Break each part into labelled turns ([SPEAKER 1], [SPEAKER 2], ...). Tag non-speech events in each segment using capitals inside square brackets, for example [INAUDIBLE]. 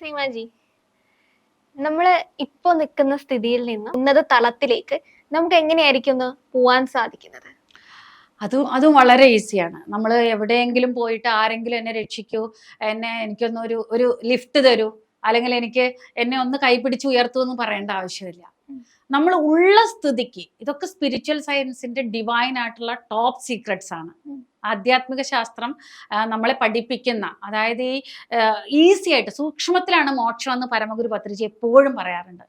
[SPEAKER 1] സീമാജി നമ്മൾ ഇപ്പൊ നിൽക്കുന്ന സ്ഥിതിയിൽ നിന്ന് ഉന്നത തലത്തിലേക്ക് നമുക്ക് എങ്ങനെയായിരിക്കും ഒന്ന് പോവാൻ സാധിക്കുന്നത്?
[SPEAKER 2] അതും അതും വളരെ ഈസിയാണ്. നമ്മൾ എവിടെയെങ്കിലും പോയിട്ട് ആരെങ്കിലും എന്നെ രക്ഷിക്കൂ എന്നെ എനിക്കൊന്ന് ഒരു ഒരു ലിഫ്റ്റ് തരൂ അല്ലെങ്കിൽ എനിക്ക് എന്നെ ഒന്ന് കൈപിടിച്ച് ഉയർത്തൂ എന്ന് പറയേണ്ട ആവശ്യമില്ല. നമ്മൾ ഉള്ള സ്ഥിതിക്ക് ഇതൊക്കെ സ്പിരിച്വൽ സയൻസിന്റെ ഡിവൈൻ ആയിട്ടുള്ള ടോപ്പ് സീക്രട്സ് ആണ്. ആധ്യാത്മിക ശാസ്ത്രം നമ്മളെ പഠിപ്പിക്കുന്ന അതായത് ഈ ഈസി ആയിട്ട് സൂക്ഷ്മത്തിലാണ് മോക്ഷം എന്ന് പരമഗുരു പത്രിജി എപ്പോഴും പറയാറുണ്ട്.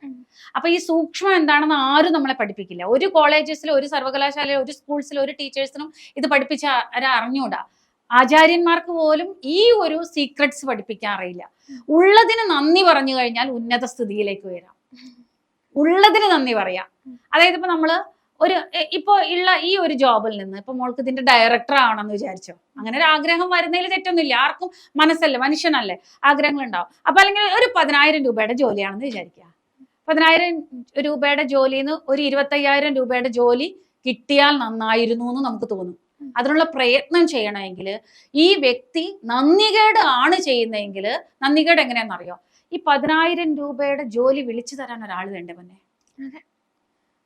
[SPEAKER 2] അപ്പൊ ഈ സൂക്ഷ്മം എന്താണെന്ന് ആരും നമ്മളെ പഠിപ്പിക്കില്ല. ഒരു കോളേജസിലും ഒരു സർവകലാശാലയിലും ഒരു സ്കൂൾസിലും ഒരു ടീച്ചേഴ്സിനും ഇത് പഠിപ്പിച്ച അറിഞ്ഞൂടാ? ആചാര്യന്മാർക്ക് പോലും ഈ ഒരു സീക്രട്സ് പഠിപ്പിക്കാൻ അറിയില്ല. ഉള്ളതിന് നന്ദി പറഞ്ഞു കഴിഞ്ഞാൽ ഉന്നത സ്ഥിതിയിലേക്ക് വരാം. ഉള്ളതിന് നന്ദി പറയാം. അതായത് ഇപ്പൊ നമ്മൾ ഒരു ഇപ്പൊ ഉള്ള ഈ ഒരു ജോബിൽ നിന്ന് ഇപ്പൊ മോൾക്ക് ഇതിന്റെ ഡയറക്ടർ ആവണമെന്ന് വിചാരിച്ചോ? അങ്ങനെ ഒരു ആഗ്രഹം വരുന്നതിൽ തെറ്റൊന്നുമില്ല. ആർക്കും മനസ്സല്ലേ മനുഷ്യനല്ലേ ആഗ്രഹങ്ങൾ ഉണ്ടാവും അപ്പൊ അല്ലെങ്കിൽ ഒരു പതിനായിരം രൂപയുടെ ജോലിയാണെന്ന് വിചാരിക്കുക. പതിനായിരം രൂപയുടെ ജോലിയിൽ നിന്ന് ഒരു ഇരുപത്തയ്യായിരം രൂപയുടെ ജോലി കിട്ടിയാൽ നന്നായിരുന്നു എന്ന് നമുക്ക് തോന്നും. അതിനുള്ള പ്രയത്നം ചെയ്യണമെങ്കിൽ ഈ വ്യക്തി നന്ദികേട് ആണ് ചെയ്യുന്നതെങ്കിൽ നന്ദികേട് എങ്ങനെയാണെന്നറിയോ? ഈ പതിനായിരം രൂപയുടെ ജോലി വിളിച്ചു തരാൻ ഒരാൾ വേണ്ടേ
[SPEAKER 1] അതെ.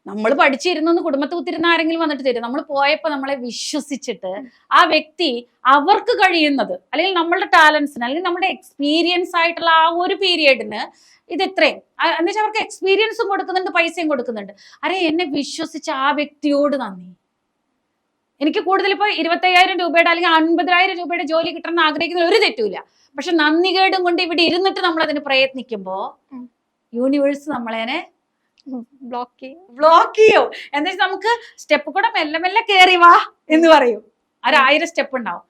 [SPEAKER 2] നമ്മൾ പഠിച്ചിരുന്നു കുടുംബത്തിൽ കുത്തിരുന്ന ആരെങ്കിലും വന്നിട്ട് തരും. നമ്മൾ പോയപ്പോ നമ്മളെ വിശ്വസിച്ചിട്ട് ആ വ്യക്തി അവർക്ക് കഴിയുന്നത് അല്ലെങ്കിൽ നമ്മളുടെ ടാലൻസിന് അല്ലെങ്കിൽ നമ്മുടെ എക്സ്പീരിയൻസ് ആയിട്ടുള്ള ആ ഒരു പീരിയഡിന് ഇത് ഇത്രയും. എന്ന് വെച്ചാൽ അവർക്ക് എക്സ്പീരിയൻസും കൊടുക്കുന്നുണ്ട് പൈസയും കൊടുക്കുന്നുണ്ട്. അരെ എന്നെ വിശ്വസിച്ച ആ വ്യക്തിയോട് നന്ദി. എനിക്ക് കൂടുതൽ ഇപ്പൊ ഇരുപത്തയ്യായിരം രൂപയുടെ അല്ലെങ്കിൽ അൻപതിനായിരം രൂപയുടെ ജോലി കിട്ടണം എന്ന് ആഗ്രഹിക്കുന്ന ഒരു തെറ്റുമില്ല. പക്ഷെ നന്ദികേടും കൊണ്ട് ഇവിടെ ഇരുന്നിട്ട് നമ്മൾ അതിന്
[SPEAKER 1] പ്രയത്നിക്കുമ്പോൾ
[SPEAKER 2] യൂണിവേഴ്സ് നമ്മളതിനെ
[SPEAKER 1] ബ്ലോക്ക് ചെയ്യും
[SPEAKER 2] ബ്ലോക്ക് ചെയ്യോ. എന്താ വെച്ചാൽ നമുക്ക് സ്റ്റെപ്പ് കൂടെ മെല്ലെ മെല്ലെ കയറി വാ എന്ന് പറയും. ഒരായിരം സ്റ്റെപ്പ് ഉണ്ടാവും.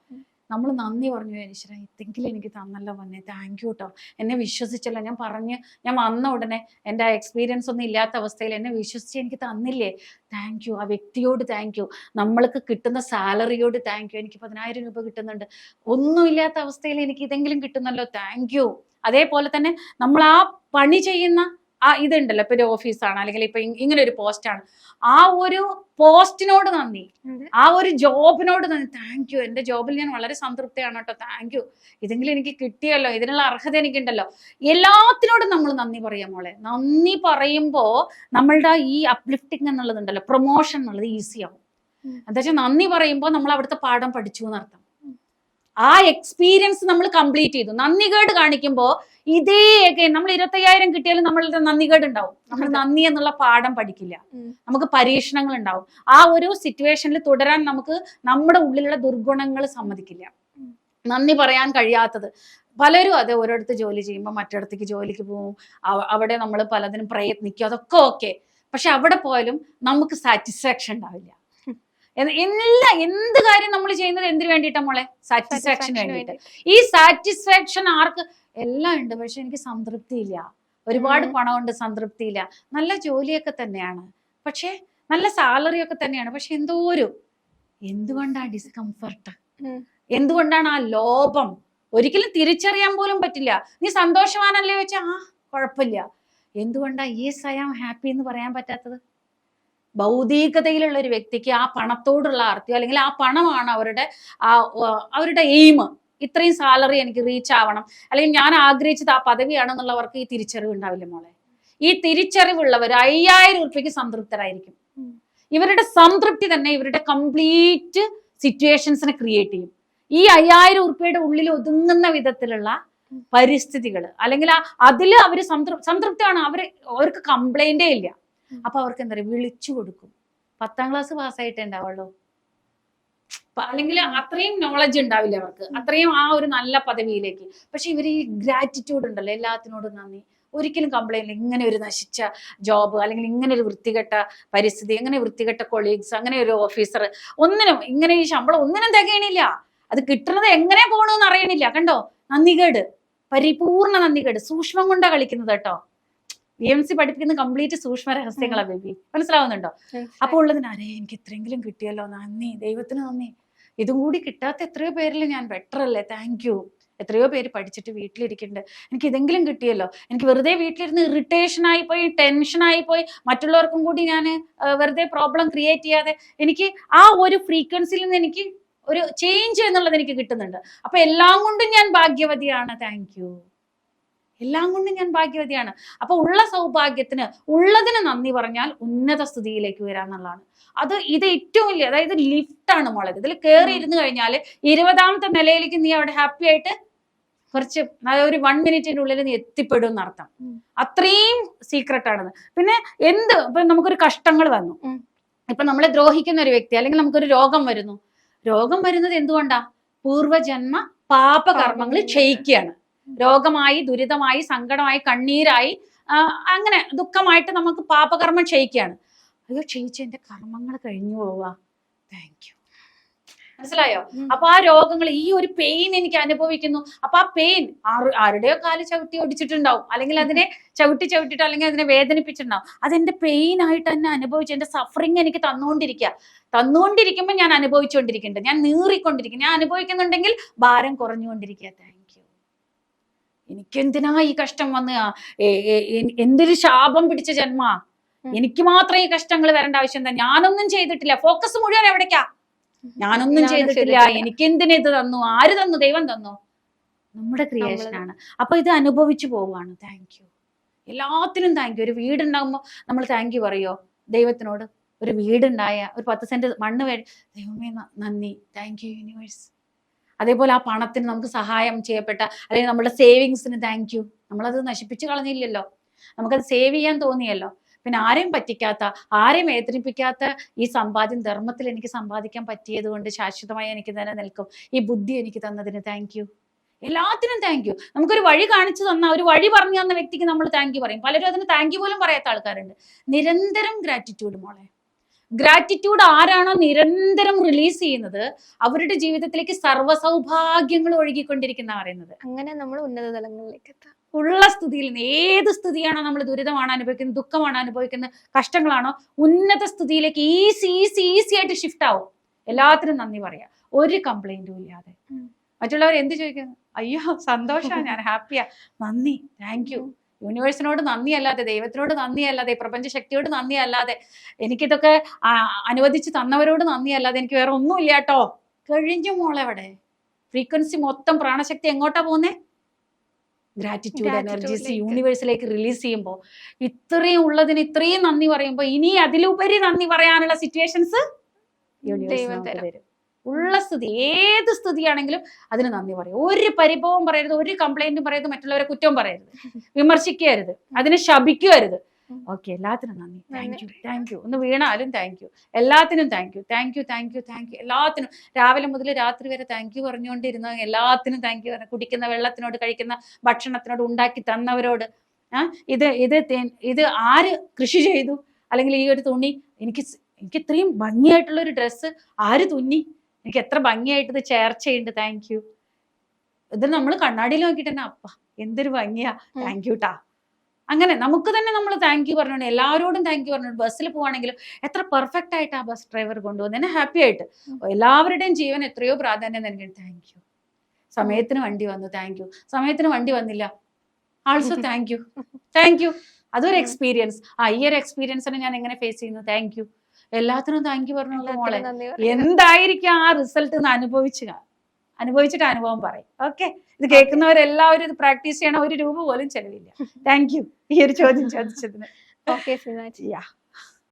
[SPEAKER 2] നമ്മൾ നന്ദി പറഞ്ഞു ഈശ്വര ഇതെങ്കിലും എനിക്ക് തന്നല്ലോ വന്നേ താങ്ക് യു കേട്ടോ എന്നെ വിശ്വസിച്ചല്ലോ. ഞാൻ പറഞ്ഞ് ഞാൻ വന്ന ഉടനെ എന്റെ എക്സ്പീരിയൻസ് ഒന്നും ഇല്ലാത്ത അവസ്ഥയിൽ എന്നെ വിശ്വസിച്ച് എനിക്ക് തന്നില്ലേ? താങ്ക് യു ആ വ്യക്തിയോട് താങ്ക് യു നമ്മൾക്ക് കിട്ടുന്ന സാലറിയോട് താങ്ക് യു എനിക്ക് പതിനായിരം രൂപ കിട്ടുന്നുണ്ട്. ഒന്നുമില്ലാത്ത അവസ്ഥയിൽ എനിക്ക് ഇതെങ്കിലും കിട്ടുന്നല്ലോ. താങ്ക് യു അതേപോലെ തന്നെ നമ്മൾ ആ പണി ചെയ്യുന്ന ആ ഇതുണ്ടല്ലോ. ഇപ്പൊ ഒരു ഓഫീസാണ് അല്ലെങ്കിൽ ഇപ്പൊ ഇങ്ങനെ ഒരു പോസ്റ്റാണ്. ആ ഒരു പോസ്റ്റിനോട് നന്ദി. ആ ഒരു ജോബിനോട് നന്ദി. താങ്ക് യു എന്റെ ജോബിൽ ഞാൻ വളരെ സംതൃപ്തിയാണ് കേട്ടോ. താങ്ക് യു ഇതെങ്കിലും എനിക്ക് കിട്ടിയല്ലോ. ഇതിനുള്ള അർഹത എനിക്കുണ്ടല്ലോ. എല്ലാത്തിനോടും നമ്മൾ നന്ദി പറയാം മോളെ. നന്ദി പറയുമ്പോ നമ്മളുടെ ഈ അപ്ലിഫ്റ്റിംഗ് എന്നുള്ളതുണ്ടല്ലോ. പ്രൊമോഷൻ എന്നുള്ളത്
[SPEAKER 1] ഈസിയാവും
[SPEAKER 2] എന്താ വെച്ചാൽ നന്ദി പറയുമ്പോ നമ്മൾ അവിടുത്തെ പാഠം പഠിച്ചു എന്നർത്ഥം. ആ എക്സ്പീരിയൻസ് നമ്മൾ കംപ്ലീറ്റ് ചെയ്തു. നന്ദികേട് കാണിക്കുമ്പോൾ ഇതേ നമ്മൾ ഇരുപത്തയ്യായിരം കിട്ടിയാലും നമ്മളുടെ നന്ദികേട് ഉണ്ടാവും. നമ്മൾ. നന്ദി എന്നുള്ള പാഠം പഠിക്കില്ല. നമുക്ക് പരീക്ഷണങ്ങൾ ഉണ്ടാവും. ആ ഒരു സിറ്റുവേഷനിൽ തുടരാൻ നമുക്ക് നമ്മുടെ ഉള്ളിലുള്ള ദുർഗുണങ്ങൾ സമ്മതിക്കില്ല. നന്ദി പറയാൻ കഴിയാത്തത്. പലരും അതെ ഒരിടത്ത് ജോലി ചെയ്യുമ്പോൾ മറ്റിടത്തേക്ക് ജോലിക്ക് പോകും അവിടെ നമ്മൾ പലതിനും പ്രയത്നിക്കും. അതൊക്കെ ഓക്കെ പക്ഷെ അവിടെ പോയാലും നമുക്ക് സാറ്റിസ്ഫാക്ഷൻ ഉണ്ടാവില്ല. എല്ലാ എന്ത് കാര്യം നമ്മൾ ചെയ്യുന്നത് എന്തിനു വേണ്ടിയിട്ടാണ് മോളെ? സാറ്റിസ്ഫാക്ഷൻ വേണ്ടിയിട്ട്. ഈ സാറ്റിസ്ഫാക്ഷൻ ആർക്ക്? എല്ലാം ഉണ്ട് പക്ഷെ എനിക്ക് സംതൃപ്തിയില്ല. ഒരുപാട്. പണമുണ്ട് സംതൃപ്തിയില്ല. നല്ല ജോലിയൊക്കെ തന്നെയാണ്. പക്ഷേ നല്ല സാലറി ഒക്കെ തന്നെയാണ്. പക്ഷെ എന്തോ ഒരു എന്തുകൊണ്ടാണ് ഡിസ്കംഫർട്ട് എന്തുകൊണ്ടാണ് ആ ലോഭം? ഒരിക്കലും തിരിച്ചറിയാൻ പോലും പറ്റില്ല. നീ സന്തോഷവാനല്ലേ വെച്ചാ ആ കുഴപ്പമില്ല. എന്തുകൊണ്ടാ യെസ് ഐ ആം ഹാപ്പി എന്ന് പറയാൻ പറ്റാത്തത്? ഭൗതികതയിലുള്ള ഒരു വ്യക്തിക്ക് ആ പണത്തോടുള്ള ആർത്തിയോ അല്ലെങ്കിൽ ആ പണമാണ് അവരുടെ ആ അവരുടെ എയിം ഇത്രയും സാലറി എനിക്ക് റീച്ച് ആവണം. അല്ലെങ്കിൽ ഞാൻ ആഗ്രഹിച്ചത് ആ പദവിയാണെന്നുള്ളവർക്ക് ഈ തിരിച്ചറിവ് ഉണ്ടാവില്ല മോളെ? ഈ തിരിച്ചറിവുള്ളവർ അയ്യായിരം ഉറുപ്പ്യക്ക് സംതൃപ്തരായിരിക്കും. ഇവരുടെ സംതൃപ്തി തന്നെ ഇവരുടെ കംപ്ലീറ്റ് സിറ്റുവേഷൻസിനെ ക്രിയേറ്റ് ചെയ്യും. ഈ അയ്യായിരം ഉറുപ്പ്യയുടെ ഉള്ളിൽ ഒതുങ്ങുന്ന വിധത്തിലുള്ള. പരിസ്ഥിതികൾ അല്ലെങ്കിൽ അതിൽ അവർ അവർ സംതൃ സംതൃപ്തിയാണ് അവർ അവർക്ക് കംപ്ലൈന്റേ ഇല്ല. അപ്പൊ അവർക്ക് എന്താ പറയുക വിളിച്ചു കൊടുക്കും. പത്താം ക്ലാസ് പാസ്സായിട്ടേ ഉണ്ടാവുള്ളൂ. അല്ലെങ്കിൽ അത്രയും നോളജ് ഉണ്ടാവില്ല അവർക്ക്. അത്രയും ആ ഒരു നല്ല പദവിയിലേക്ക്. പക്ഷെ ഇവർ ഈ ഗ്രാറ്റിറ്റ്യൂഡ് ഉണ്ടല്ലോ എല്ലാത്തിനോടും നന്ദി. ഒരിക്കലും കംപ്ലൈന്റ് ഇങ്ങനെ ഒരു നശിച്ച ജോബ് അല്ലെങ്കിൽ ഇങ്ങനെ ഒരു വൃത്തികെട്ട പരിസ്ഥിതി അങ്ങനെ വൃത്തികെട്ട കൊളീഗ്സ് അങ്ങനെ ഒരു ഓഫീസർ ഒന്നിനും ഇങ്ങനെ ഈ ശമ്പളം ഒന്നിനും തികയണില്ല. അത് കിട്ടുന്നത് എങ്ങനെ പോകണമെന്ന് അറിയണില്ല. കണ്ടോ? നന്ദികേട്. പരിപൂർണ നന്ദികേട്. സൂക്ഷ്മം കൊണ്ടാ കളിക്കുന്നത് കേട്ടോ. ബി എം സി പഠിപ്പിക്കുന്ന കംപ്ലീറ്റ് സൂക്ഷ്മ രഹസ്യങ്ങളാ ബേബി മനസ്സിലാവുന്നുണ്ടോ? അപ്പോൾ ഉള്ളതിന് അരേ എനിക്ക് ഇത്രയെങ്കിലും കിട്ടിയല്ലോ നന്ദി ദൈവത്തിന് നന്ദി. ഇതും കൂടി കിട്ടാത്ത എത്രയോ പേരിൽ ഞാൻ ബെറ്റർ അല്ലേ? താങ്ക് യു എത്രയോ പേര് പഠിച്ചിട്ട് വീട്ടിലിരിക്കുന്നുണ്ട്. എനിക്ക് ഇതെങ്കിലും കിട്ടിയല്ലോ. എനിക്ക് വെറുതെ വീട്ടിലിരുന്ന് ഇറിറ്റേഷൻ ആയി പോയി ടെൻഷൻ ആയി പോയി. മറ്റുള്ളവർക്കും കൂടി ഞാൻ വെറുതെ പ്രോബ്ലം ക്രിയേറ്റ് ചെയ്യാതെ എനിക്ക് ആ ഒരു ഫ്രീക്വൻസിയിൽ നിന്ന് എനിക്ക് ഒരു ചേഞ്ച് എന്നുള്ളത് എനിക്ക് കിട്ടുന്നുണ്ട്. അപ്പൊ എല്ലാം കൊണ്ടും ഞാൻ ഭാഗ്യവതിയാണ്. താങ്ക് യു എല്ലാം കൊണ്ടും ഞാൻ ഭാഗ്യവതിയാണ്. അപ്പൊ ഉള്ള സൗഭാഗ്യത്തിന് ഉള്ളതിന് നന്ദി പറഞ്ഞാൽ ഉന്നത സ്ഥിതിയിലേക്ക് വരാന്നുള്ളതാണ് അത് ഇത് ഏറ്റവും വലിയ അതായത് ലിഫ്റ്റാണ് മോളെ. ഇതിൽ കയറി ഇരുന്ന് കഴിഞ്ഞാൽ ഇരുപതാമത്തെ നിലയിലേക്ക് നീ അവിടെ ഹാപ്പി ആയിട്ട് കുറച്ച് ഒരു വൺ മിനിറ്റിന്റെ ഉള്ളിൽ നീ എത്തിപ്പെടും എന്നർത്ഥം. അത്രയും സീക്രട്ട് ആണെന്ന് പിന്നെ എന്ത്? ഇപ്പൊ നമുക്കൊരു കഷ്ടങ്ങൾ വന്നു. ഇപ്പൊ നമ്മളെ ദ്രോഹിക്കുന്ന ഒരു വ്യക്തി അല്ലെങ്കിൽ നമുക്കൊരു രോഗം വരുന്നു. രോഗം വരുന്നത് എന്തുകൊണ്ടാ? പൂർവജന്മ പാപകർമ്മങ്ങൾ. ക്ഷയിക്കുകയാണ്. രോഗമായി ദുരിതമായി സങ്കടമായി കണ്ണീരായി അങ്ങനെ ദുഃഖമായിട്ട് നമുക്ക് പാപകർമ്മം ക്ഷയിക്കുകയാണ്. അയ്യോ ക്ഷയിച്ച എന്റെ കർമ്മങ്ങൾ കഴിഞ്ഞു പോവാ. താങ്ക് യു മനസ്സിലായോ. അപ്പൊ ആ രോഗങ്ങൾ ഈ ഒരു പെയിൻ എനിക്ക് അനുഭവിക്കുന്നു. അപ്പൊ ആ പെയിൻ ആരുടെയോ കാൽ ചവിട്ടി ഒടിച്ചിട്ടുണ്ടാവും. അല്ലെങ്കിൽ അതിനെ [LAUGHS] ചവിട്ടി ചവിട്ടിട്ട് അല്ലെങ്കിൽ അതിനെ വേദനിപ്പിച്ചിട്ടുണ്ടാവും. അതെന്റെ പെയിൻ ആയിട്ട് തന്നെ അനുഭവിച്ചു എന്റെ സഫറിങ് എനിക്ക് തന്നുകൊണ്ടിരിക്കുക തന്നുകൊണ്ടിരിക്കുമ്പോൾ ഞാൻ അനുഭവിച്ചുകൊണ്ടിരിക്കുന്നുണ്ട് ഞാൻ നീറിക്കൊണ്ടിരിക്കും ഞാൻ അനുഭവിക്കുന്നുണ്ടെങ്കിൽ ഭാരം കുറഞ്ഞുകൊണ്ടിരിക്കുക. എനിക്കെന്തിനാ ഈ കഷ്ടം വന്ന് എന്തൊരു ശാപം പിടിച്ച ജന്മ? എനിക്ക് മാത്രം ഈ കഷ്ടങ്ങൾ വരേണ്ട ആവശ്യം എന്താ? ഞാനൊന്നും ചെയ്തിട്ടില്ല. ഫോക്കസ് മുഴുവൻ എവിടേക്കാ? ഞാനൊന്നും
[SPEAKER 1] ഞാനും
[SPEAKER 2] ചെയ്തിട്ടില്ല. എനിക്ക് എന്തിനാ ഇത് തന്നു? ആര് തന്നു? ദൈവം തന്നു. നമ്മുടെ ക്രിയേഷൻ ആണ്. അപ്പൊ ഇത് അനുഭവിച്ചു പോവുകയാണ്. താങ്ക് യു എല്ലാത്തിനും താങ്ക് യു ഒരു വീടുണ്ടാകുമ്പോൾ നമ്മൾ താങ്ക് യു പറയോ? ദൈവത്തിനോട്. ഒരു വീടുണ്ടായ ഒരു പത്ത് സെന്റ് മണ്ണ് വേ ദൈവമേ നന്ദി. താങ്ക് യു യൂണിവേഴ്സ് അതേപോലെ ആ പണത്തിന് നമുക്ക് സഹായം ചെയ്യപ്പെട്ട അല്ലെങ്കിൽ നമ്മുടെ സേവിങ്സിന് താങ്ക് യു നമ്മളത് നശിപ്പിച്ചു കളഞ്ഞില്ലല്ലോ. നമുക്കത് സേവ് ചെയ്യാൻ തോന്നിയല്ലോ. പിന്നെ ആരെയും പറ്റിക്കാത്ത ആരെയും വേദനിപ്പിക്കാത്ത ഈ സമ്പാദ്യം ധർമ്മത്തിൽ എനിക്ക് സമ്പാദിക്കാൻ പറ്റിയത് കൊണ്ട് ശാശ്വതമായി എനിക്ക് തന്നെ നിൽക്കും. ഈ ബുദ്ധി എനിക്ക് തന്നതിന് താങ്ക് യു എല്ലാത്തിനും താങ്ക് യു നമുക്കൊരു വഴി കാണിച്ചു തന്ന ഒരു വഴി പറഞ്ഞു തന്ന വ്യക്തിക്ക് നമ്മൾ താങ്ക് യു പറയും. പലരും അതിന് താങ്ക് യു പോലും പറയാത്ത ആൾക്കാരുണ്ട്. നിരന്തരം ഗ്രാറ്റിറ്റ്യൂഡ് മോളെ. ഗ്രാറ്റിറ്റ്യൂഡ് ആരാണോ നിരന്തരം റിലീസ് ചെയ്യുന്നത് അവരുടെ ജീവിതത്തിലേക്ക് സർവ സൗഭാഗ്യങ്ങൾ ഒഴുകിക്കൊണ്ടിരിക്കുന്ന പറയുന്നത്.
[SPEAKER 1] അങ്ങനെ നമ്മൾ ഉന്നത തലങ്ങളിലേക്ക് എത്താം.
[SPEAKER 2] ഉള്ള സ്ഥിതിയിൽ നിന്ന് ഏത് സ്ഥിതിയാണോ നമ്മൾ ദുരിതമാണ് അനുഭവിക്കുന്നത് ദുഃഖമാണ് അനുഭവിക്കുന്നത് കഷ്ടങ്ങളാണോ ഉന്നത സ്ഥിതിയിലേക്ക് ഈസി ഈസി ഈസി ആയിട്ട് ഷിഫ്റ്റ് ആവും. എല്ലാത്തിനും നന്ദി പറയാം. ഒരു കംപ്ലൈന്റും ഇല്ലാതെ. മറ്റുള്ളവർ എന്ത് ചോദിക്കുന്നു അയ്യോ സന്തോഷമാണ് ഞാൻ ഹാപ്പിയാ നന്ദി. താങ്ക് യു യൂണിവേഴ്സിനോട് നന്ദിയല്ലാതെ ദൈവത്തിനോട് നന്ദിയല്ലാതെ പ്രപഞ്ചശക്തിയോട് പ്രപഞ്ച ശക്തിയോട് നന്ദിയല്ലാതെ എനിക്കിതൊക്കെ അനുവദിച്ച് തന്നവരോട് നന്ദിയല്ലാതെ എനിക്ക് വേറെ ഒന്നുമില്ല കേട്ടോ കഴിഞ്ഞു മോളെവിടെ? ഫ്രീക്വൻസി മൊത്തം പ്രാണശക്തി എങ്ങോട്ടാ പോകുന്നേ ഗ്രാറ്റിറ്റ്യൂഡ് എനർജീസ്. യൂണിവേഴ്സിലേക്ക് റിലീസ് ചെയ്യുമ്പോൾ ഇത്രയും ഉള്ളതിന് ഇത്രയും നന്ദി പറയുമ്പോൾ ഇനി അതിലുപരി നന്ദി പറയാനുള്ള സിറ്റുവേഷൻസ്
[SPEAKER 1] യൂണിവേഴ്സ് തരും.
[SPEAKER 2] വരും. ഉള്ള സ്തുതി ഏത് സ്തുതിയാണെങ്കിലും അതിന് നന്ദി പറയും. ഒരു പരിഭവം പറയരുത് ഒരു കംപ്ലൈന്റും പറയരുത് മറ്റുള്ളവരെ കുറ്റവും പറയരുത്. വിമർശിക്കരുത് അതിനെ ശപിക്കരുത്. ഓക്കെ എല്ലാത്തിനും നന്ദി. താങ്ക്. യു താങ്ക് യു ഒന്ന് വീണാലും താങ്ക് യു എല്ലാത്തിനും thank you thank you thank you thank you എല്ലാത്തിനും. രാവിലെ മുതൽ രാത്രി വരെ താങ്ക് യു പറഞ്ഞുകൊണ്ടിരുന്ന എല്ലാത്തിനും താങ്ക് യു പറഞ്ഞു കുടിക്കുന്ന വെള്ളത്തിനോട് കഴിക്കുന്ന ഭക്ഷണത്തിനോട് ഉണ്ടാക്കി തന്നവരോട് ആ ഇത് ഇത് ഇത് ആര് കൃഷി ചെയ്തു? അല്ലെങ്കിൽ ഈ ഒരു തുണി എനിക്ക് എനിക്ക് ഇത്രയും ഭംഗിയായിട്ടുള്ള ഒരു ഡ്രസ്സ് ആര് തുന്നി? എനിക്ക് എത്ര ഭംഗിയായിട്ട് ഇത് ചേർച്ചയുണ്ട് താങ്ക് യു ഇത് നമ്മൾ കണ്ണാടിയിൽ നോക്കിയിട്ട് തന്നെ അപ്പ എന്തൊരു ഭംഗിയാ. താങ്ക് യു ടാ അങ്ങനെ നമുക്ക് തന്നെ നമ്മൾ താങ്ക് യു പറഞ്ഞോണ്ട് എല്ലാവരോടും താങ്ക് യു പറഞ്ഞോണ്ട് ബസ്സിൽ പോവാണെങ്കിലും എത്ര പെർഫെക്റ്റ് ആയിട്ട് ആ ബസ് ഡ്രൈവർ കൊണ്ടുവന്ന്. എന്നെ ഹാപ്പി ആയിട്ട്. എല്ലാവരുടെയും ജീവൻ എത്രയോ പ്രാധാന്യം നൽകി. താങ്ക് യു സമയത്തിന് വണ്ടി വന്നു. താങ്ക് യു സമയത്തിന് വണ്ടി വന്നില്ല. Also thank you thank you അതൊരു എക്സ്പീരിയൻസ് ആ ഈ ഒരു എക്സ്പീരിയൻസിനെ ഞാൻ എങ്ങനെ ഫേസ് ചെയ്യുന്നു? താങ്ക് യു എല്ലാത്തിനും താങ്ക് യു പറഞ്ഞു മോളെ. എന്തായിരിക്കും ആ റിസൾട്ട് എന്ന് അനുഭവിച്ചു അനുഭവിച്ചിട്ട് അനുഭവം പറയും. ഓക്കെ ഇത് കേൾക്കുന്നവരെല്ലാവരും ഇത് പ്രാക്ടീസ് ചെയ്യണം ഒരു രൂപ പോലും ചെലവില്ല. താങ്ക് യു ഈ ഒരു ചോദ്യം ചോദിച്ചതിന്.
[SPEAKER 1] Okay
[SPEAKER 2] yeah